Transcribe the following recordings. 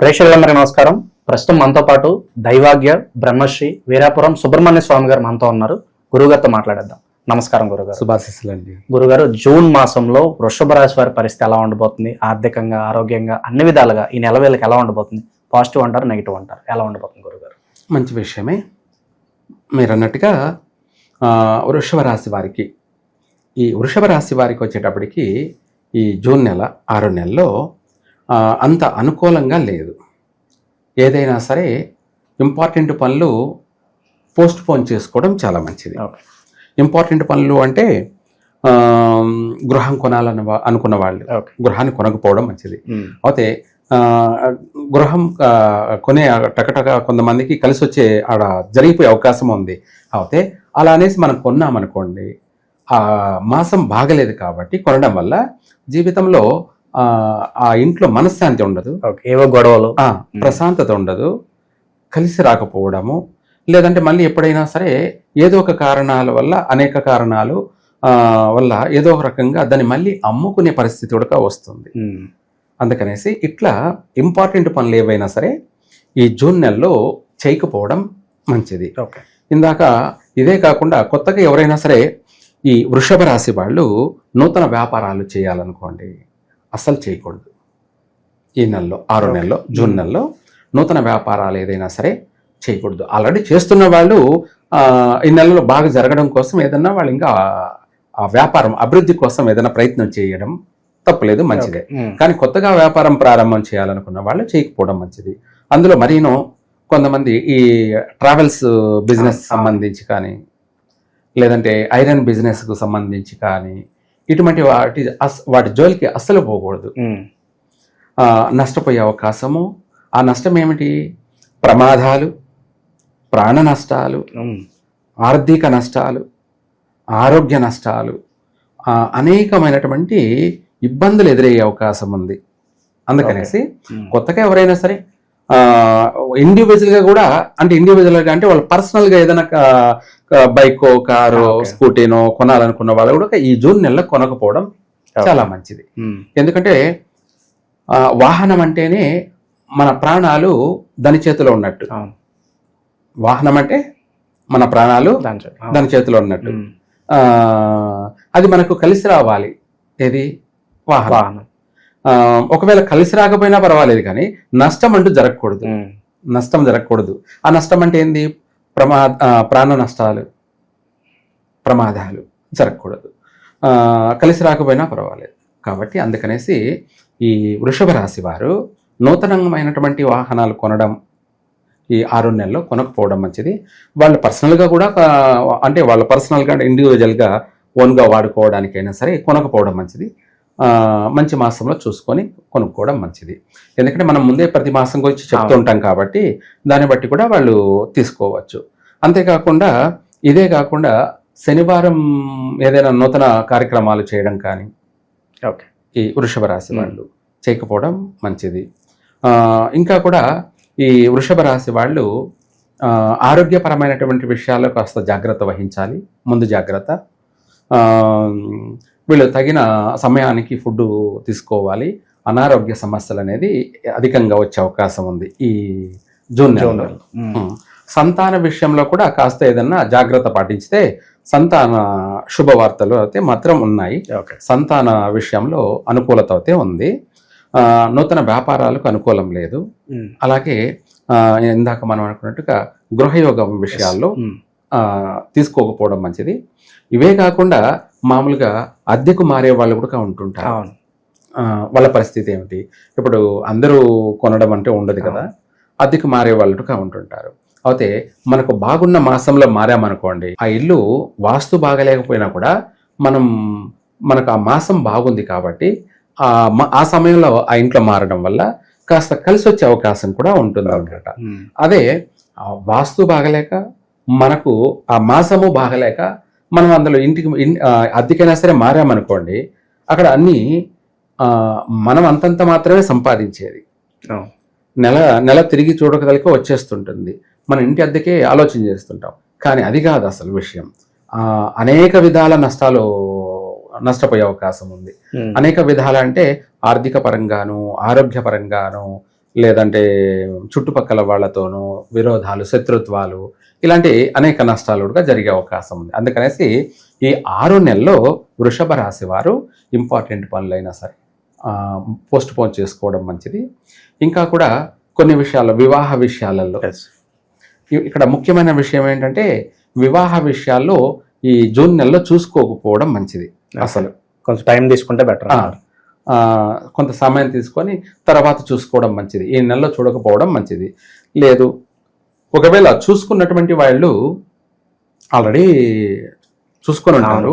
ప్రేక్షకులందరికీ నమస్కారం. ప్రస్తుతం మనతో పాటు దైవాగ్య బ్రహ్మశ్రీ వీరాపురం సుబ్రహ్మణ్య స్వామి గారు మనతో ఉన్నారు. గురుగారితో మాట్లాడేద్దాం. నమస్కారం గురుగారు శుభాశిస్సులండి గురుగారు జూన్ మాసంలో వృషభ రాశి వారి పరిస్థితి ఎలా ఉండబోతుంది? ఆర్థికంగా ఆరోగ్యంగా అన్ని విధాలుగా ఈ నెల వేళకి ఎలా ఉండబోతుంది? పాజిటివ్ అంటారు నెగిటివ్ అంటారు? ఎలా ఉండబోతుంది గురుగారు మంచి విషయమే. మీరు అన్నట్టుగా వృషభ రాశి వారికి ఈ వృషభ రాశి వారికి వచ్చేటప్పటికి ఈ జూన్ నెల ఆరో నెలలో అంత అనుకూలంగా లేదు. ఏదైనా సరే ఇంపార్టెంట్ పనులు పోస్ట్ పోన్ చేసుకోవడం చాలా మంచిది. ఇంపార్టెంట్ పనులు అంటే గృహం కొనాలన్న వా- అనుకున్న వాళ్ళు గృహాన్ని కొనకపోవడం మంచిది. అయితే గృహం కొనే టకటక కొంతమందికి కలిసి వచ్చే ఆడ జరిగిపోయే అవకాశం ఉంది. అయితే అలా అనేసి మనం కొన్నామనుకోండి ఆ మాసం బాగలేదు కాబట్టి కొనడం వల్ల జీవితంలో ఆ, ఇంట్లో మనశ్శాంతి ఉండదు. ఓకే ఏవో గొడవలు. ప్రశాంతత ఉండదు. కలిసి రాకపోవడము లేదంటే మళ్ళీ ఎప్పుడైనా సరే ఏదో ఒక కారణాల వల్ల అనేక కారణాలు వల్ల ఏదో ఒక రకంగా దాన్ని మళ్ళీ అమ్ముకునే పరిస్థితి కూడా వస్తుంది. అందుకనేసి ఇట్లా ఇంపార్టెంట్ పనులు ఏవైనా సరే ఈ జూన్ నెలలో చేయకపోవడం మంచిది. ఓకే. ఇందాక ఇదే కాకుండా కొత్తగా ఎవరైనా సరే ఈ వృషభ రాశి వాళ్ళు నూతన వ్యాపారాలు చేయాలనుకోండి. అస్సలు చేయకూడదు ఈ నెలలో ఆరో. నెలలో జూన్ నెలలో నూతన వ్యాపారాలు ఏదైనా సరే చేయకూడదు ఆల్రెడీ చేస్తున్న వాళ్ళు ఈ నెలలో బాగా జరగడం కోసం ఏదన్నా వాళ్ళు ఇంకా ఆ వ్యాపారం అభివృద్ధి కోసం ఏదైనా ప్రయత్నం చేయడం తప్పలేదు మంచిదే ఉమ్. కానీ కొత్తగా వ్యాపారం ప్రారంభం చేయాలనుకున్న వాళ్ళు చేయకపోవడం మంచిది అందులో మరీను కొంతమంది ఈ ట్రావెల్స్ బిజినెస్ ఆ. సంబంధించి కానీ లేదంటే ఐరన్ బిజినెస్కు సంబంధించి కానీ ఇటువంటి వాటి వాటి జోలికి అస్సలు పోకూడదు. నష్టపోయే అవకాశము. ఆ నష్టం ఏమిటి ప్రమాదాలు ప్రాణ నష్టాలు. ఆర్థిక నష్టాలు ఆరోగ్య నష్టాలు అనేకమైనటువంటి ఇబ్బందులు ఎదురయ్యే అవకాశం ఉంది అందుకనేసి. కొత్తగా ఎవరైనా సరే ఇండివిజువల్గా కూడా అంటే ఇండివిజువల్గా అంటే వాళ్ళు పర్సనల్గా ఏదైనా బైక్ కారు. స్కూటీనో కొనాలనుకున్న వాళ్ళు కూడా ఈ జూన్ నెలలో కొనకపోవడం చాలా మంచిది. ఎందుకంటే వాహనం అంటేనే మన ప్రాణాలు దాని చేతిలో ఉన్నట్టు. వాహనం అంటే మన ప్రాణాలు దాని చేతిలో. ఉన్నట్టు. అది మనకు కలిసి రావాలి. ఏది? వాహనం. ఒకవేళ కలిసి రాకపోయినా పర్వాలేదు కానీ నష్టం అంటూ జరగకూడదు. నష్టం జరగకూడదు. ఆ నష్టం అంటే ఏంది? ప్రమా ప్రాణ నష్టాలు ప్రమాదాలు జరగకూడదు. కలిసి రాకపోయినా పర్వాలేదు. కాబట్టి అందుకనేసి ఈ వృషభ రాశి వారు నూతనమైనటువంటి వాహనాలు కొనడం ఈ ఆరు నెలల్లో కొనకపోవడం మంచిది. వాళ్ళు పర్సనల్గా కూడా అంటే వాళ్ళ పర్సనల్గా ఇండివిజువల్గా ఓన్గా వాడుకోవడానికైనా సరే కొనకపోవడం మంచిది. మంచి మాసంలో చూసుకొని కొనుక్కోవడం మంచిది. ఎందుకంటే మనం ముందే ప్రతి మాసం గురించి చెప్తూ. ఉంటాం కాబట్టి దాన్ని బట్టి కూడా వాళ్ళు తీసుకోవచ్చు. అంతేకాకుండా ఇదే కాకుండా శనివారం ఏదైనా నూతన కార్యక్రమాలు చేయడం కానీ ఓకే. ఈ వృషభ రాశి. వాళ్ళు చేయకపోవడం మంచిది. ఇంకా కూడా ఈ వృషభ రాశి వాళ్ళు ఆరోగ్యపరమైనటువంటి విషయాల్లో కాస్త జాగ్రత్త వహించాలి. ముందు జాగ్రత్త. వీళ్ళు తగిన సమయానికి ఫుడ్ తీసుకోవాలి. అనారోగ్య సమస్యలు అనేది అధికంగా వచ్చే అవకాశం ఉంది ఈ జూన్ నెలలో. సంతాన విషయంలో కూడా కాస్త ఏదన్నా జాగ్రత్త పాటించితే సంతాన శుభవార్తలు అయితే మాత్రం ఉన్నాయి. సంతాన విషయంలో అనుకూలత అయితే ఉంది. నూతన వ్యాపారాలకు అనుకూలం లేదు. అలాగే ఇందాక మనం అనుకున్నట్టుగా గృహయోగం విషయాల్లో తీసుకోకపోవడం మంచిది. ఇవే కాకుండా మామూలుగా అద్దెకు మారే వాళ్ళు కూడా ఉంటుంటారు. వాళ్ళ పరిస్థితి ఏమిటి? ఇప్పుడు అందరూ కొనడం అంటే ఉండదు కదా. అద్దెకు మారే వాళ్ళుగా ఉంటుంటారు. అయితే మనకు బాగున్న మాసంలో మారామనుకోండి ఆ ఇల్లు వాస్తు బాగలేకపోయినా కూడా మనం మనకు ఆ మాసం బాగుంది కాబట్టి ఆ సమయంలో ఆ ఇంట్లో మారడం వల్ల కాస్త కలిసి వచ్చే అవకాశం కూడా ఉంటుంది అనమాట. అదే వాస్తు బాగలేక మనకు ఆ మాసము బాగలేక మనం అందులో ఇంటికి అద్దెకైనా సరే మారామనుకోండి అక్కడ అన్నీ మనం అంతంత మాత్రమే సంపాదించేది. నెల నెల తిరిగి చూడగలిక వచ్చేస్తుంటుంది. మన ఇంటి అద్దెకే ఆలోచన చేస్తుంటాం. కానీ అది కాదు అసలు విషయం. అనేక విధాల నష్టాలు నష్టపోయే అవకాశం ఉంది. అనేక విధాలు అంటే ఆర్థిక పరంగాను ఆరోగ్య పరంగాను లేదంటే చుట్టుపక్కల వాళ్ళతోనూ విరోధాలు శత్రుత్వాలు ఇలాంటి అనేక నష్టాలు కూడా జరిగే అవకాశం ఉంది. అందుకనేసి ఈ ఆరు నెలల్లో వృషభ రాశి వారు ఇంపార్టెంట్ పనులైనా సరే పోస్ట్ పోన్ చేసుకోవడం మంచిది. ఇంకా కూడా కొన్ని విషయాల్లో వివాహ విషయాలలో ఇక్కడ ముఖ్యమైన విషయం ఏంటంటే వివాహ విషయాల్లో ఈ జూన్ నెలలో చూసుకోకపోవడం మంచిది అసలు. కొంచెం టైం తీసుకుంటే బెటర్ కొంత సమయం తీసుకొని తర్వాత చూసుకోవడం మంచిది. ఈ నెలలో చూడకపోవడం మంచిది. లేదు ఒకవేళ చూసుకున్నటువంటి వాళ్ళు ఆల్రెడీ చూసుకొని ఉంటారు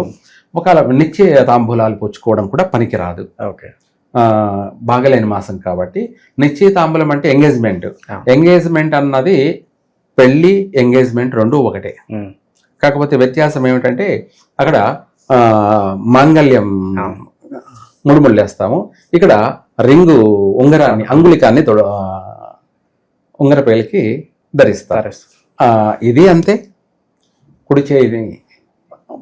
ఒకవేళ నిశ్చయ తాంబూలాలు పుచ్చుకోవడం కూడా పనికిరాదు. ఓకే. బాగలేని మాసం కాబట్టి నిశ్చయితాంబులం అంటే ఎంగేజ్మెంట్. ఎంగేజ్మెంట్ అన్నది పెళ్ళి ఎంగేజ్మెంట్ రెండు ఒకటే. కాకపోతే వ్యత్యాసం ఏమిటంటే అక్కడ మాంగళ్యం. ముడుముళ్ళు వేస్తాము ఇక్కడ రింగు ఉంగరాన్ని అంగుళికాన్ని తొడ ఉంగర పేలికి ధరిస్తారు. ఇది అంతే. కుడి చేయి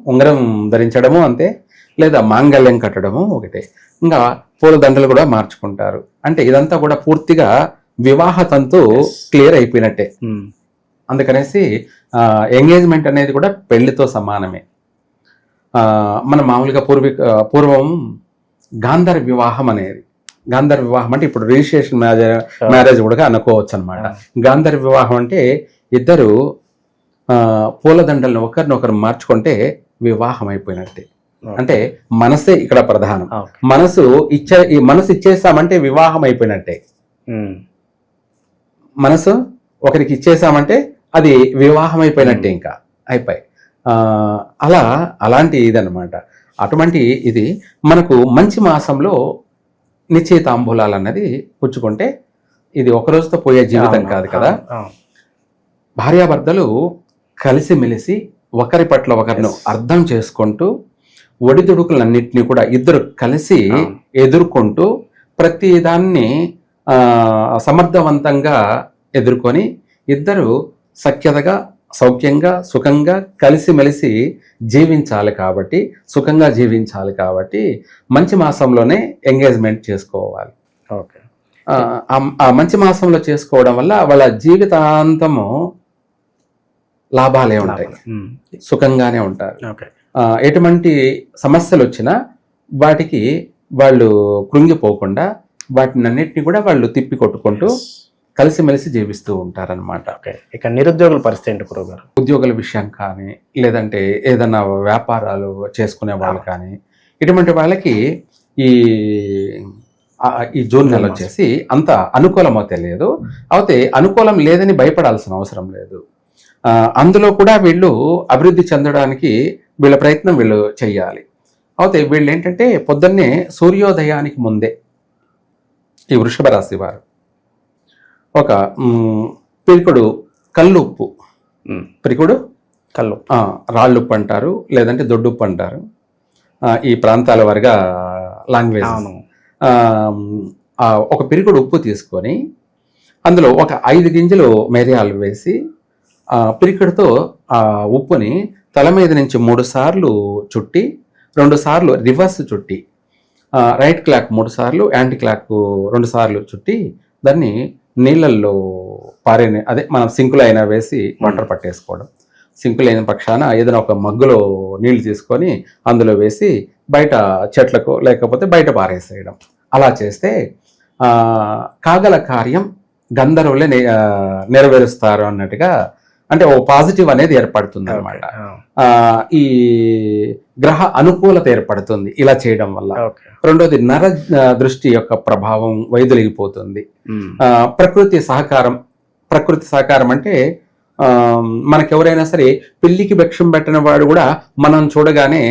ఉంగరం ధరించడము అంతే. లేదా మాంగళ్యం కట్టడము ఒకటే. ఇంకా పూల దండలు కూడా మార్చుకుంటారు. అంటే ఇదంతా కూడా పూర్తిగా వివాహ తంతు. క్లియర్ అయిపోయినట్టే. ఉమ్. అందుకనేసి ఎంగేజ్మెంట్ అనేది కూడా పెళ్ళితో సమానమే. మన మామూలుగా పూర్వీక పూర్వం గాంధర్ వివాహం అనేది. గాంధర్ వివాహం అంటే ఇప్పుడు రిజిస్ట్రేషన్ మ్యారేజ్ మ్యారేజ్ కూడా అనుకోవచ్చు అనమాట గాంధర్ వివాహం అంటే ఇద్దరు ఆ, పూలదండలను ఒకరినొకరు మార్చుకుంటే వివాహం అయిపోయినట్టే. అంటే మనసే ఇక్కడ ప్రధానం. మనసు ఇచ్చే ఈ మనసు ఇచ్చేసామంటే వివాహం అయిపోయినట్టే. మనసు ఒకరికి ఇచ్చేసామంటే అది వివాహం అయిపోయినట్టే ఇంకా. అయిపోయి. ఆ, అలా అలాంటి ఇదన్నమాట. అటువంటి ఇది మనకు మంచి మాసంలో నిశ్చయితాంబూలాలు అన్నది పుచ్చుకుంటే ఇది ఒక రోజుతో పోయే జీవితం కాదు కదా. భార్యాభర్తలు కలిసిమెలిసి ఒకరి పట్ల ఒకరిను. అర్థం చేసుకుంటూ ఒడిదుడుకులన్నింటినీ కూడా ఇద్దరు కలిసి. ఎదుర్కొంటూ ప్రతి దాన్ని సమర్థవంతంగా ఎదుర్కొని ఇద్దరు సఖ్యతగా సౌఖ్యంగా సుఖంగా కలిసిమెలిసి జీవించాలి కాబట్టి సుఖంగా జీవించాలి కాబట్టి మంచి మాసంలోనే ఎంగేజ్మెంట్ చేసుకోవాలి. ఓకే. ఆ, మంచి మాసంలో చేసుకోవడం వల్ల వాళ్ళ జీవితాంతము లాభాలే ఉంటాయి. సుఖంగానే ఉంటారు. ఎటువంటి సమస్యలు వచ్చినా వాటికి వాళ్ళు కృంగిపోకుండా వాటిని అన్నిటిని కూడా వాళ్ళు తిప్పి కొట్టుకుంటూ కలిసిమెలిసి జీవిస్తూ ఉంటారనమాట ఓకే. ఇక నిరుద్యోగుల పరిస్థితి ఏంటి గురువు గారు? ఉద్యోగుల విషయం కానీ లేదంటే ఏదైనా వ్యాపారాలు చేసుకునే వాళ్ళు కానీ ఇటువంటి వాళ్ళకి ఈ ఈ జూన్ నెల వచ్చేసి అంత అనుకూలమో తెలియదు అయితే అనుకూలం లేదని భయపడాల్సిన అవసరం లేదు. అందులో కూడా వీళ్ళు అభివృద్ధి చెందడానికి వీళ్ళ ప్రయత్నం వీళ్ళు చెయ్యాలి అయితే వీళ్ళు ఏంటంటే పొద్దున్నే సూర్యోదయానికి ముందే ఈ వృషభ రాశి వారు ఒక పిరికుడు కల్లుప్పు. పిరికుడు? కళ్ళు రాళ్ళుప్పు అంటారు లేదంటే దొడ్డుప్పు అంటారు. ఈ ప్రాంతాల వారిగా లాంగ్వేజ్. ఒక పిరికుడు ఉప్పు తీసుకొని అందులో ఒక ఐదు గింజలు మిరియాలు వేసి ఆ పిరికుడుతో ఆ ఉప్పుని తల మీద నుంచి మూడు సార్లు చుట్టి రెండు సార్లు రివర్స్ చుట్టి రైట్ క్లాక్ మూడు సార్లు యాంటీ క్లాక్ రెండు సార్లు చుట్టి దాన్ని నీళ్ళల్లో పారే అదే మనం సింకులో అయినా వేసి వాటర్ పట్టేసుకోవడం. సింకులు అయిన పక్షాన ఏదైనా ఒక మగ్గులో నీళ్ళు తీసుకొని అందులో వేసి బయట చెట్లకు లేకపోతే బయట పారేసేయడం. అలా చేస్తే కాగల కార్యం గంధర్వులే నెరవేరుస్తారు అన్నట్టుగా అంటే ఓ పాజిటివ్ అనేది ఏర్పడుతుంది అనమాట ఈ గ్రహ అనుకూలత ఏర్పడుతుంది ఇలా చేయడం వల్ల రెండోది నర దృష్టి యొక్క ప్రభావం వైదొలిగిపోతుంది. ఆ, ప్రకృతి సహకారం ప్రకృతి సహకారం అంటే ఆ, మనకెవరైనా సరే పెళ్ళికి భిక్షం పెట్టిన వాడు కూడా మనం చూడగానే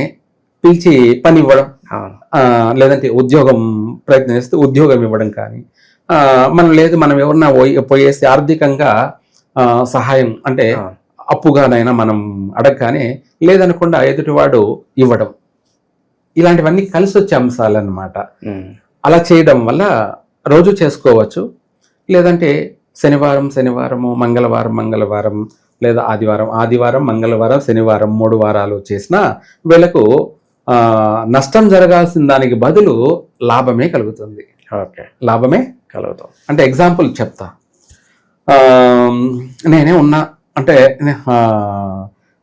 పిలిచి పని ఇవ్వడం లేదంటే ఉద్యోగం ప్రయత్నం చేస్తే ఉద్యోగం ఇవ్వడం కానీ మనం లేదు మనం ఎవరన్నా పోయి- పోయేసి ఆర్థికంగా ఆ, సహాయం అంటే. అప్పుగానైనా మనం అడగగానే లేదనకుండా ఎదుటివాడు ఇవ్వడం. ఇలాంటివన్నీ కలిసి వచ్చే అంశాలు అన్నమాట ఉమ్. అలా చేయడం వల్ల రోజు చేసుకోవచ్చు. లేదంటే శనివారం శనివారము మంగళవారం మంగళవారం లేదా ఆదివారం ఆదివారం మంగళవారం శనివారం మూడు వారాలు చేసినా వీళ్ళకు నష్టం జరగాల్సిన దానికి బదులు లాభమే కలుగుతుంది. ఓకే. లాభమే కలుగుతాం. అంటే ఎగ్జాంపుల్ చెప్తా. నేనే ఉన్నా అంటే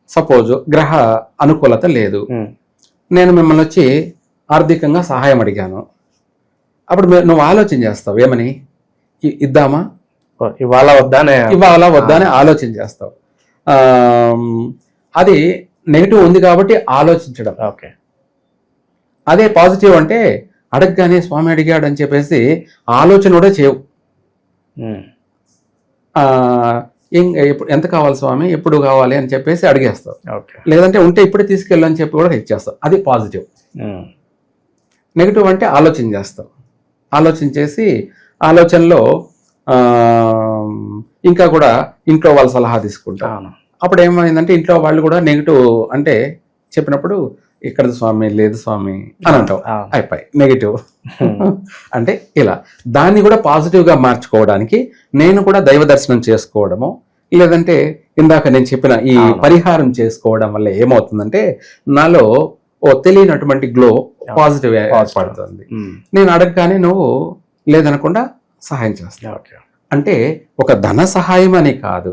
సపోజ్ గ్రహ అనుకూలత లేదు. ఉమ్. నేను మిమ్మల్ని వచ్చి ఆర్థికంగా సహాయం అడిగాను. అప్పుడు మీరు- నువ్వు ఆలోచన చేస్తావు ఏమని? ఇద్దామా? ఇవాళ వద్దానే ఇవ్వాలా వద్దా అని ఆలోచన చేస్తావు. అది నెగిటివ్ ఉంది కాబట్టి ఆలోచించడం. ఓకే. అదే పాజిటివ్ అంటే అడగగానే స్వామి అడిగాడు అని చెప్పేసి ఆలోచన కూడా చేయవు. ఆ, ఏం- ఎంత కావాలి స్వామి? ఎప్పుడు కావాలి అని చెప్పేసి అడిగేస్తావు లేదంటే ఉంటే ఇప్పుడే తీసుకెళ్ళు అని చెప్పి కూడా ఇచ్చేస్తావు అది పాజిటివ్. నెగిటివ్ అంటే ఆలోచన చేస్తావు ఆలోచన చేసి ఆలోచనలో ఇంకా కూడా ఇంట్లో వాళ్ళ సలహా తీసుకుంటావు అవును. అప్పుడు ఏమైందంటే ఇంట్లో వాళ్ళు కూడా నెగిటివ్ అంటే చెప్పినప్పుడు ఇక్కడ స్వామి లేదు స్వామి అని అంటావు. అయిపోయి. నెగిటివ్ అంటే ఇలా. దాన్ని కూడా పాజిటివ్గా మార్చుకోవడానికి నేను కూడా దైవ దర్శనం చేసుకోవడము లేదంటే ఇందాక నేను చెప్పిన ఈ. పరిహారం చేసుకోవడం వల్ల ఏమవుతుందంటే నాలో ఓ తెలియనటువంటి గ్లో పాజిటివ్ ఏర్పడుతుంది. నేను అడగగానే నువ్వు లేదనకుండా సహాయం చేస్తావు. అంటే ఒక ధన సహాయం అని కాదు.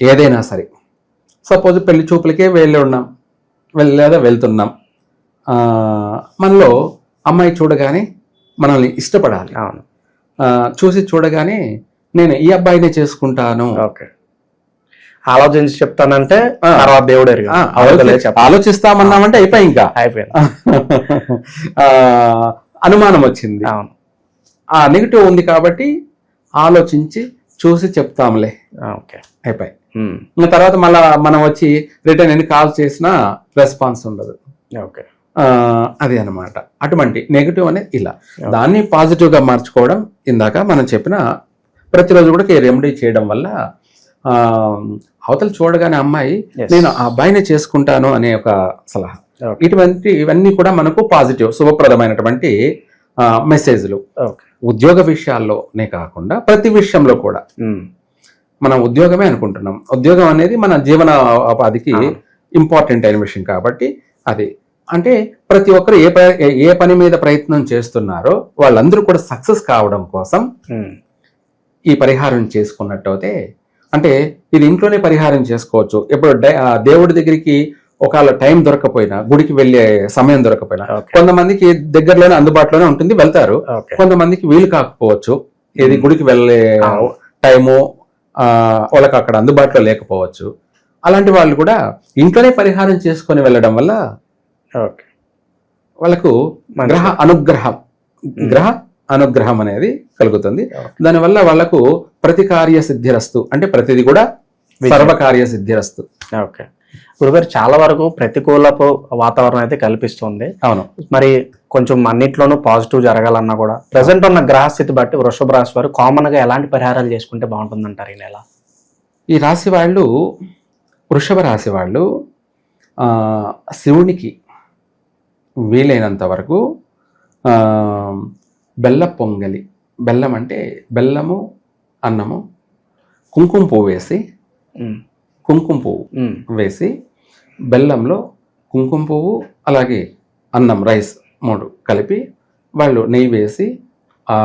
ఏదైనా సరే. సపోజ్ పెళ్ళి చూపులకే వెళ్ళి ఉన్నాం. లేదా వెళ్తున్నాం. మనలో అమ్మాయి చూడగానే మనల్ని ఇష్టపడాలి. అవును. చూసి చూడగానే నేను ఈ అబ్బాయినే చేసుకుంటాను. ఓకే. ఆలోచించి చెప్తానంటే. తర్వాత దేవుడు ఆలోచిస్తామన్నామంటే అయిపోయి ఇంకా. అయిపోయింది. అనుమానం వచ్చింది. అవును. ఆ నెగిటివ్ ఉంది కాబట్టి ఆలోచించి చూసి చెప్తాంలే. ఓకే. అయిపోయి. ఇంకా తర్వాత మళ్ళా మనం వచ్చి రిటర్న్ ఎన్ని కాల్ చేసినా రెస్పాన్స్ ఉండదు. ఓకే అది అన్నమాట. అటువంటి నెగిటివ్ అనేది ఇలా. దాన్ని పాజిటివ్గా మార్చుకోవడం ఇందాక మనం చెప్పిన ప్రతిరోజు కూడా ఈ రెమెడీ చేయడం వల్ల అవతల చూడగానే అమ్మాయి. నేను ఆ అబ్బాయిని చేసుకుంటాను అనే ఒక సలహా. ఇటువంటి ఇవన్నీ కూడా మనకు పాజిటివ్ శుభప్రదమైనటువంటి మెసేజ్లు ఉద్యోగ విషయాల్లోనే కాకుండా ప్రతి విషయంలో కూడా. ఉమ్. మనం ఉద్యోగమే అనుకుంటున్నాం. ఉద్యోగం అనేది మన జీవన ఉపాధికి. ఇంపార్టెంట్ అయిన విషయం కాబట్టి అది. అంటే ప్రతి ఒక్కరు ఏ ఏ- పని మీద ప్రయత్నం చేస్తున్నారో వాళ్ళందరూ కూడా సక్సెస్ కావడం కోసం. ఈ పరిహారం చేసుకున్నట్టయితే అంటే ఇది ఇంట్లోనే పరిహారం చేసుకోవచ్చు. ఇప్పుడు దేవుడి దగ్గరికి ఒకవేళ టైం దొరకపోయినా గుడికి వెళ్ళే సమయం దొరకపోయినా కొంతమందికి దగ్గరలోనే అందుబాటులోనే ఉంటుంది వెళ్తారు. కొంతమందికి వీలు కాకపోవచ్చు. ఏది గుడికి వెళ్ళే. టైము వాళ్ళకి అక్కడ అందుబాటులో లేకపోవచ్చు అలాంటి వాళ్ళు కూడా ఇంట్లోనే పరిహారం చేసుకొని వెళ్ళడం వల్ల ఓకే వాళ్ళకు. గ్రహ అనుగ్రహం గ్రహ అనుగ్రహం అనేది కలుగుతుంది. దానివల్ల వాళ్ళకు ప్రతి కార్య సిద్ధిరస్తు అంటే ప్రతిది కూడా. సర్వకార్య సిద్ధిరస్తు ఓకే గురుగారు చాలా వరకు ప్రతికూలపు వాతావరణం అయితే కల్పిస్తుంది. అవును. మరి కొంచెం అన్నిట్లోనూ పాజిటివ్ జరగాలన్నా కూడా ప్రజెంట్ ఉన్న గ్రహస్థితి బట్టి వృషభ రాశి వారు కామన్గా ఎలాంటి పరిహారాలు చేసుకుంటే బాగుంటుందంటారు ఈ నెల? ఈ రాశి వాళ్ళు వృషభ రాశి వాళ్ళు శివునికి వీలైనంత వరకు బెల్ల పొంగలి బెల్లం అంటే బెల్లము అన్నము కుంకుమ పువ్వు వేసి. కుంకుమ పువ్వు. వేసి బెల్లంలో కుంకుమ పువ్వు అలాగే అన్నం రైస్ మూడు కలిపి వాళ్ళు నెయ్యి వేసి ఆ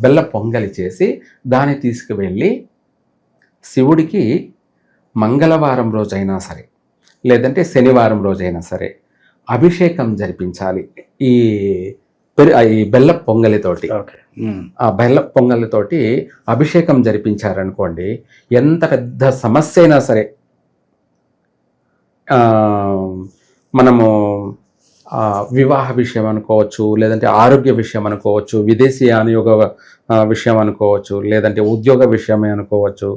బెల్ల పొంగలి చేసి దాన్ని తీసుకువెళ్ళి శివుడికి మంగళవారం రోజైనా సరే లేదంటే శనివారం రోజైనా సరే అభిషేకం జరిపించాలి ఈ ఈ బెల్ల పొంగలితోటి. ఆ బెల్ల పొంగలితోటి అభిషేకం జరిపించారనుకోండి ఎంత పెద్ద సమస్య అయినా సరే మనము ఆ, వివాహ విషయం అనుకోవచ్చు లేదంటే ఆరోగ్య విషయం అనుకోవచ్చు విదేశీ అనుయోగ విషయం అనుకోవచ్చు లేదంటే ఉద్యోగ విషయమే అనుకోవచ్చు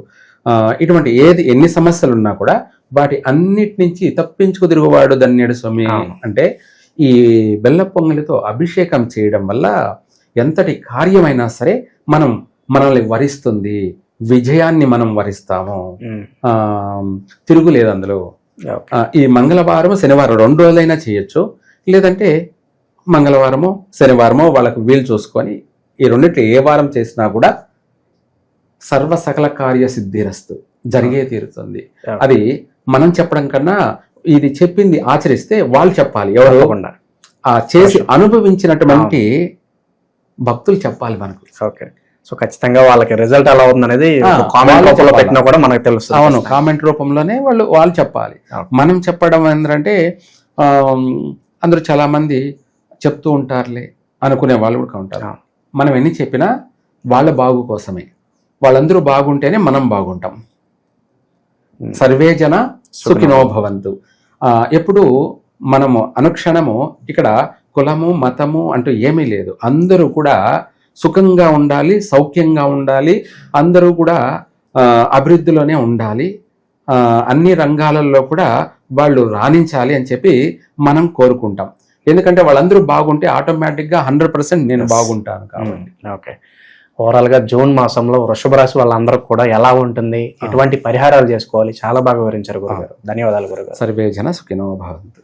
ఆ, ఇటువంటి ఏది ఎన్ని సమస్యలు ఉన్నా కూడా వాటి అన్నిటి నుంచి తప్పించుకు తిరుగువాడు ధన్యుడు స్వామి. అంటే ఈ బెల్ల పొంగలితో అభిషేకం చేయడం వల్ల ఎంతటి కార్యమైనా సరే మనం మనల్ని వరిస్తుంది. విజయాన్ని మనం వరిస్తాము. తిరుగులేదు అందులో. ఈ మంగళవారం శనివారం రెండు రోజులైనా చేయొచ్చు. లేదంటే మంగళవారమో శనివారమో వాళ్ళకు వీలు చూసుకొని ఈ రెండిట్లో ఏ వారం చేసినా కూడా సర్వ సకల కార్య సిద్ధిరస్తు జరిగే తీరుతుంది. అది మనం చెప్పడం కన్నా ఇది చెప్పింది ఆచరిస్తే వాళ్ళు చెప్పాలి ఎవరు ఆ చేసి అనుభవించినటువంటి భక్తులు చెప్పాలి మనకు. ఓకే. సో ఖచ్చితంగా వాళ్ళకి రిజల్ట్ ఎలా ఉంది అనేది కామెంట్ రూపంలో. పెట్టినా కూడా మనకు తెలుస్తుంది అవును కామెంట్ రూపంలోనే వాళ్ళు వాళ్ళు చెప్పాలి. మనం చెప్పడం ఏంటంటే అందరూ చాలా మంది చెప్తూ ఉంటారులే అనుకునే వాళ్ళు కూడా ఉంటారు. మనం ఎన్ని చెప్పినా వాళ్ళ బాగు కోసమే. వాళ్ళందరూ బాగుంటేనే మనం బాగుంటాం. సర్వే జన సుఖినో భవంతు. ఎప్పుడు మనము అనుక్షణము ఇక్కడ కులము మతము అంటూ ఏమీ లేదు. అందరూ కూడా సుఖంగా ఉండాలి సౌఖ్యంగా ఉండాలి అందరూ కూడా అభివృద్ధిలోనే ఉండాలి. అన్ని రంగాలలో కూడా వాళ్ళు రాణించాలి అని చెప్పి మనం కోరుకుంటాం. ఎందుకంటే వాళ్ళందరూ బాగుంటే ఆటోమేటిక్గా హండ్రెడ్ పర్సెంట్ నేను. బాగుంటాను కాబట్టి. ఓకే ఓవరాల్గా జూన్ మాసంలో వృషభ రాశి వాళ్ళందరూ కూడా ఎలా ఉంటుంది? ఎటువంటి పరిహారాలు చేసుకోవాలి? చాలా బాగా వివరించారు గురుగారు. ధన్యవాదాలు గురుగారు. సర్వే జన సుఖినో భవంతు.